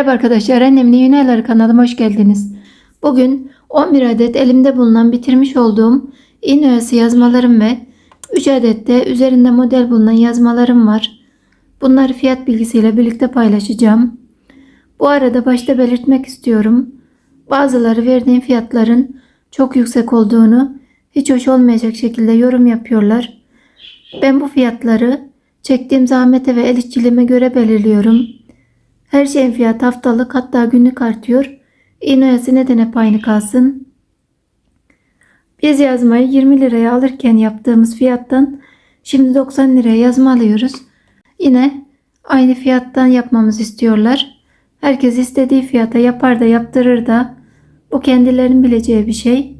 Merhaba arkadaşlar, annemin yeni ayları kanalıma hoş geldiniz. Bugün 11 adet elimde bulunan bitirmiş olduğum iğne oyası yazmalarım ve 3 adet de üzerinde model bulunan yazmalarım var. Bunları fiyat bilgisiyle birlikte paylaşacağım. Bu arada başta belirtmek istiyorum. Bazıları verdiğim fiyatların çok yüksek olduğunu hiç hoş olmayacak şekilde yorum yapıyorlar. Ben bu fiyatları çektiğim zahmete ve el işçiliğime göre belirliyorum. Her şeyin fiyatı haftalık hatta günlük artıyor. İğne oyası neden hep aynı kalsın? Biz yazmayı 20 liraya alırken yaptığımız fiyattan şimdi 90 liraya yazma alıyoruz. Yine aynı fiyattan yapmamızı istiyorlar. Herkes istediği fiyata yapar da yaptırır da bu kendilerinin bileceği bir şey.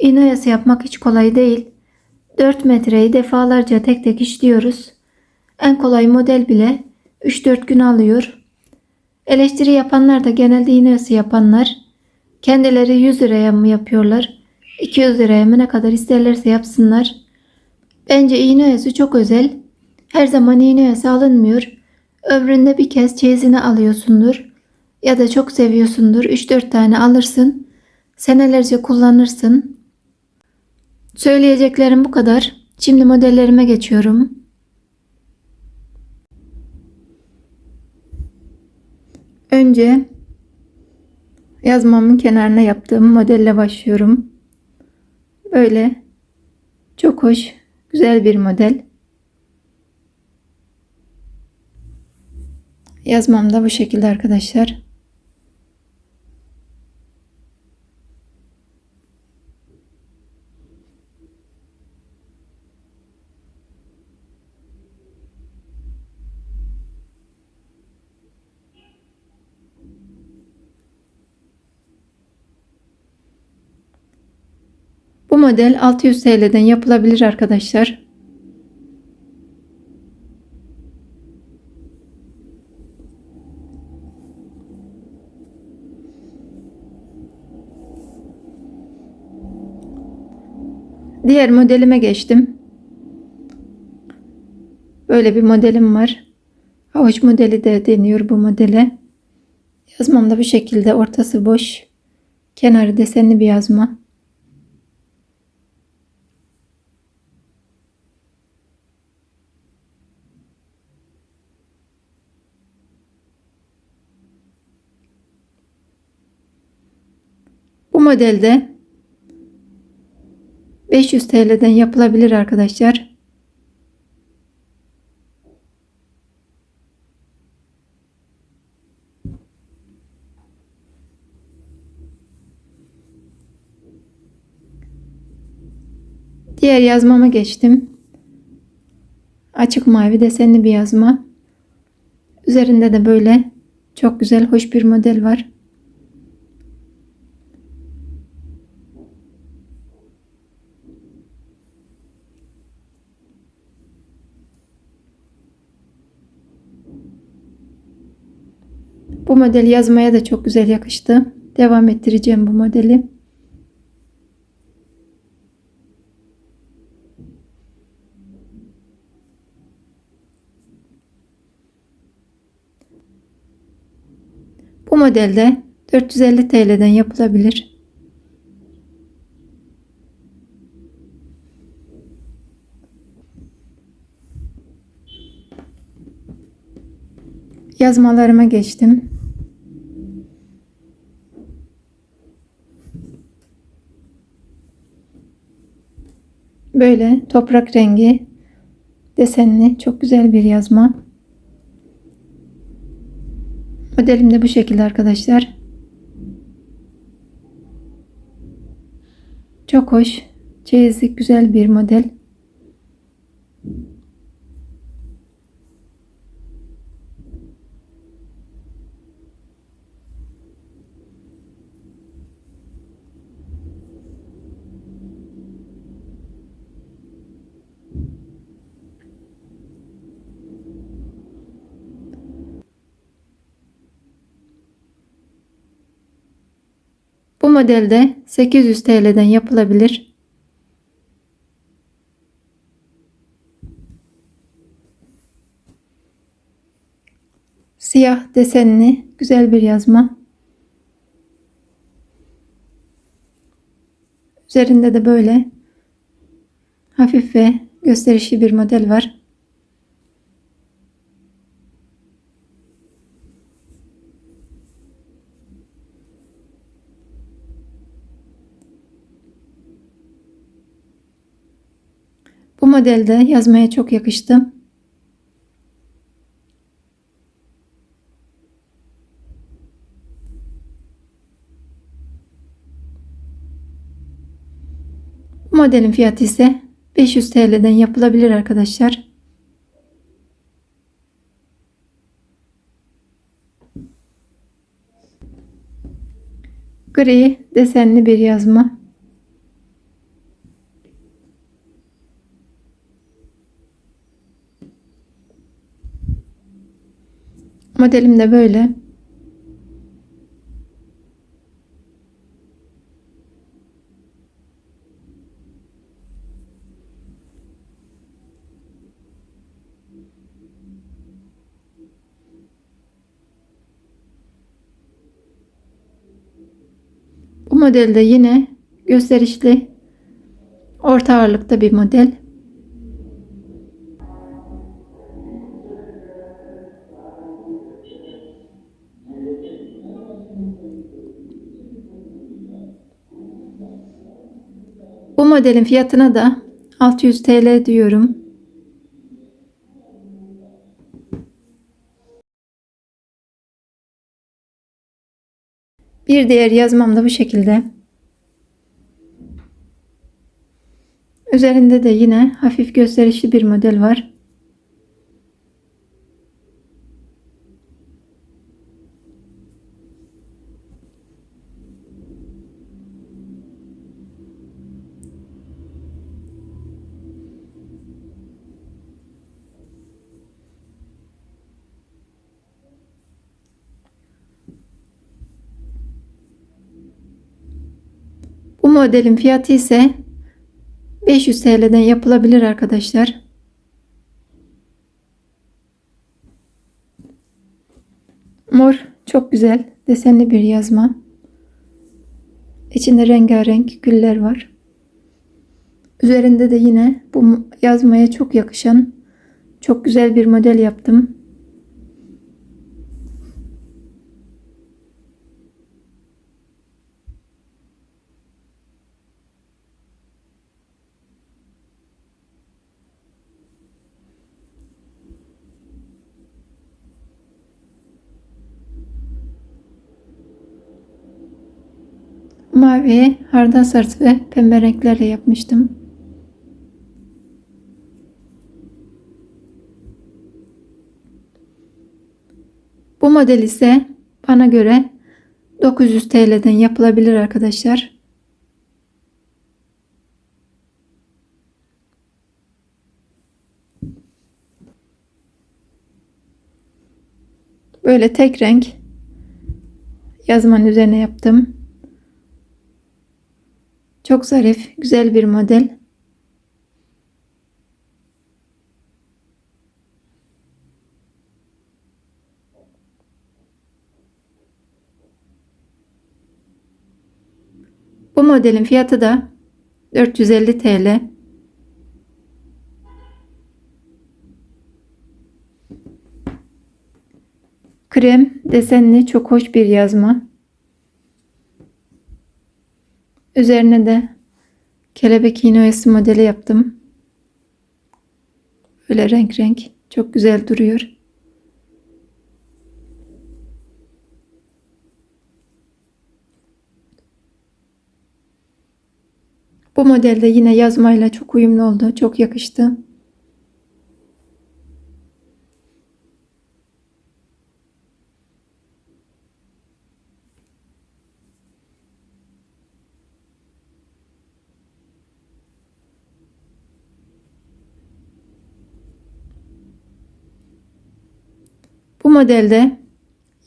İğne oyası yapmak hiç kolay değil. 4 metreyi defalarca tek tek işliyoruz. En kolay model bile 3-4 gün alıyor. Eleştiri yapanlar da genelde iğne oyası yapanlar. Kendileri 100 liraya mı yapıyorlar? 200 liraya mı ne kadar isterlerse yapsınlar. Bence iğne oyası çok özel. Her zaman iğne oyası alınmıyor. Ömründe bir kez çeyizini alıyorsundur. Ya da çok seviyorsundur. 3-4 tane alırsın. Senelerce kullanırsın. Söyleyeceklerim bu kadar. Şimdi modellerime geçiyorum. Önce yazmamın kenarına yaptığım modelle başlıyorum. Böyle çok hoş, güzel bir model. Yazmam da bu şekilde arkadaşlar. Model 600 TL'den yapılabilir arkadaşlar. Diğer modelime geçtim. Böyle bir modelim var. Havuç modeli de deniyor bu modele. Yazmam da bu şekilde ortası boş. Kenarı desenli bir yazma. Bu modelde 500 TL'den yapılabilir arkadaşlar. Diğer yazmama geçtim. Açık mavi desenli bir yazma. Üzerinde de böyle çok güzel hoş bir model var. Bu model yazmaya da çok güzel yakıştı. Devam ettireceğim bu modeli. Bu modelde 450 TL'den yapılabilir. Yazmalarıma geçtim. Böyle toprak rengi desenli çok güzel bir yazma. Modelim de bu şekilde arkadaşlar. Çok hoş. Çeyizlik güzel bir model. Modelde 800 TL'den yapılabilir. Siyah desenli güzel bir yazma. Üzerinde de böyle hafif ve gösterişli bir model var. Bu modelde yazmaya çok yakıştı. Modelin fiyatı ise 500 TL'den yapılabilir arkadaşlar. Gri desenli bir yazma. Modelim de böyle. Bu modelde yine gösterişli orta ağırlıkta bir model. Modelin fiyatına da 600 TL diyorum. Bir diğer yazmam da bu şekilde. Üzerinde de yine hafif gösterişli bir model var. Modelin fiyatı ise 500 TL'den yapılabilir arkadaşlar. Mor çok güzel desenli bir yazma. İçinde rengarenk güller var. Üzerinde de yine bu yazmaya çok yakışan çok güzel bir model yaptım. Mavi, hardal sarısı ve pembe renklerle yapmıştım. Bu model ise bana göre 900 TL'den yapılabilir arkadaşlar. Böyle tek renk yazmanın üzerine yaptım. Çok zarif, güzel bir model. Bu modelin fiyatı da 450 TL. Krem desenli çok hoş bir yazma. Üzerine de kelebek iğne modeli yaptım. Böyle renk renk çok güzel duruyor. Bu modelde yine yazmayla çok uyumlu oldu. Çok yakıştı. Bu modelde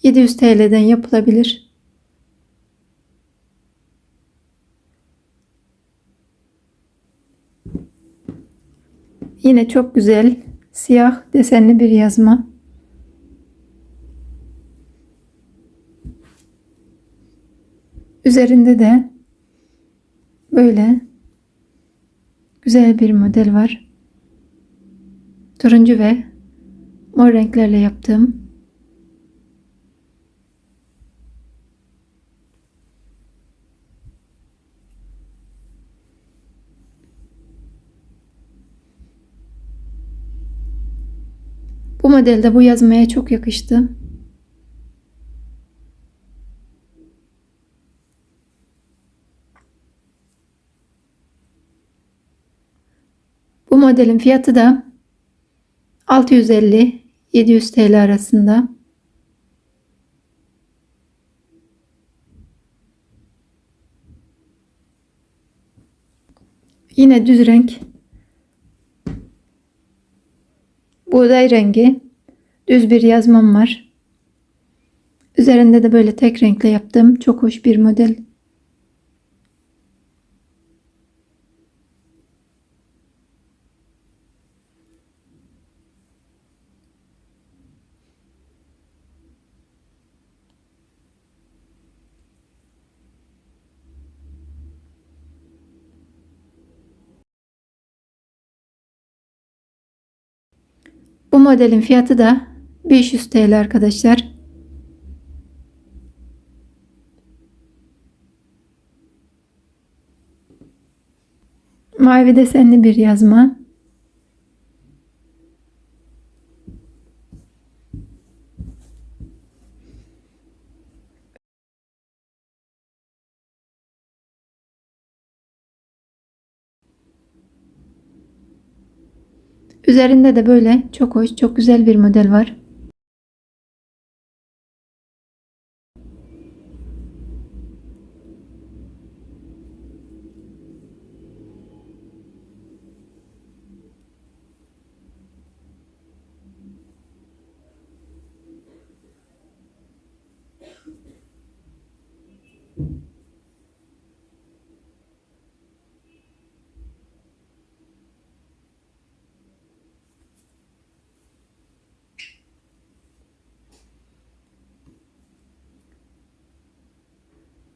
700 TL'den yapılabilir. Yine çok güzel siyah desenli bir yazma. Üzerinde de böyle güzel bir model var. Turuncu ve mor renklerle yaptığım Bu modelde bu yazmaya çok yakıştı. Bu modelin fiyatı da 650-700 TL arasında. Yine düz renk. Buğday rengi. Düz bir yazmam var. Üzerinde de böyle tek renkle yaptığım çok hoş bir model. Bu modelin fiyatı da 500 TL arkadaşlar. Mavi desenli bir yazma. Üzerinde de böyle çok hoş, çok güzel bir model var.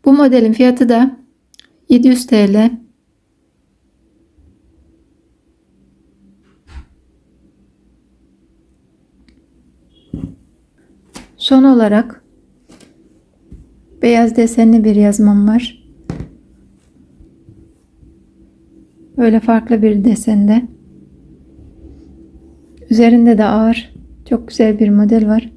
Bu modelin fiyatı da 700 TL. Son olarak beyaz desenli bir yazmam var. Böyle farklı bir desende. Üzerinde de ağır, çok güzel bir model var.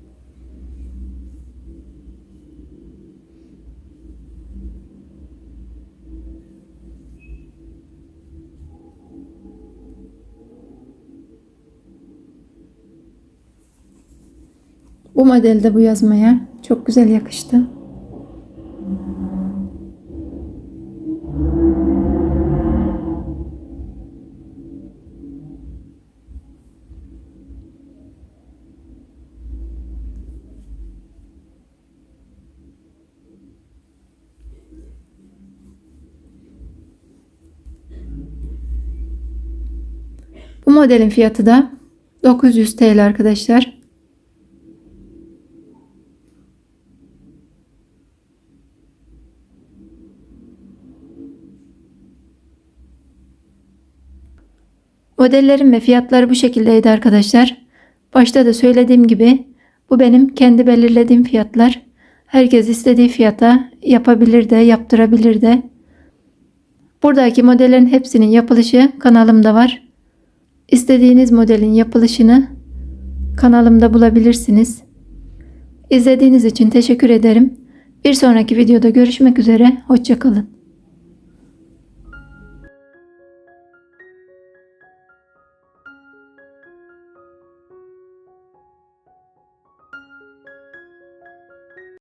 Bu modelde bu yazmaya çok güzel yakıştı. Bu modelin fiyatı da 900 TL arkadaşlar. Modellerim ve fiyatları bu şekildeydi arkadaşlar. Başta da söylediğim gibi bu benim kendi belirlediğim fiyatlar. Herkes istediği fiyata yapabilir de yaptırabilir de. Buradaki modellerin hepsinin yapılışı kanalımda var. İstediğiniz modelin yapılışını kanalımda bulabilirsiniz. İzlediğiniz için teşekkür ederim. Bir sonraki videoda görüşmek üzere. Hoşçakalın.